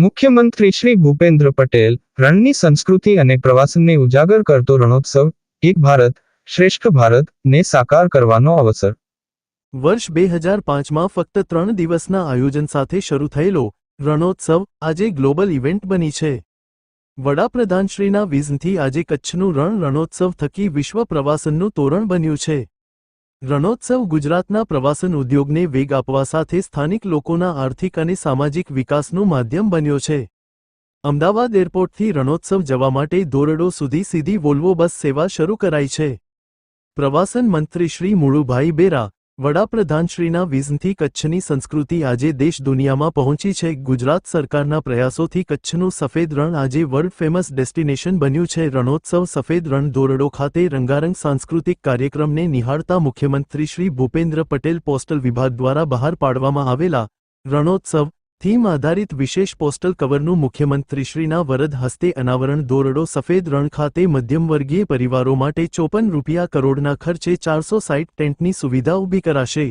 મુખ્યમંત્રી શ્રી ભૂપેન્દ્ર પટેલ રણની સંસ્કૃતિ અને પ્રવાસનને ઉજાગર કરતો રણોત્સવ, એક ભારત, શ્રેષ્ઠ ભારત ને સાકાર કરવાનો અવસર. વર્ષ બે હજાર પાંચમાં ફક્ત ત્રણ દિવસના આયોજન સાથે શરૂ થયેલો રણોત્સવ આજે ગ્લોબલ ઇવેન્ટ બની છે. વડાપ્રધાનશ્રીના વિઝનથી આજે કચ્છનું રણ રણોત્સવ થકી વિશ્વ પ્રવાસનનું તોરણ બન્યું છે. રણોત્સવ ગુજરાતના પ્રવાસન ઉદ્યોગને વેગ આપવા સાથે સ્થાનિક લોકોના આર્થિક અને સામાજિક વિકાસનું માધ્યમ બન્યો છે. અમદાવાદ એરપોર્ટથી રણોત્સવ જવા માટે દોરડો સુધી સીધી વોલ્વો બસ સેવા શરૂ કરાઈ છે. પ્રવાસન મંત્રી શ્રી મુળુભાઈ બેરા વડાપ્રધાનશ્રીના વિઝનથી કચ્છની સંસ્કૃતિ આજે દેશ દુનિયામાં પહોંચી છે. ગુજરાત સરકારના પ્રયાસોથી કચ્છનું સફેદ રણ આજે વર્લ્ડ ફેમસ ડેસ્ટિનેશન બન્યું છે. રણોત્સવ સફેદ રણ ધોરડો ખાતે રંગારંગ સાંસ્કૃતિક કાર્યક્રમને નિહાળતા મુખ્યમંત્રી શ્રી ભૂપેન્દ્ર પટેલ પોસ્ટલ વિભાગ દ્વારા બહાર પાડવામાં આવેલા રણોત્સવ થીમ આધારિત વિશેષ પોસ્ટલ કવરનું મુખ્યમંત્રીશ્રીના વરદ હસ્તે અનાવરણ દોરડો સફેદ રણ ખાતે મધ્યમવર્ગીય પરિવારો માટે ચોપન રૂપિયા કરોડના ખર્ચે ચારસો સાઈઠ ટેન્ટની સુવિધા ઊભી કરાશે.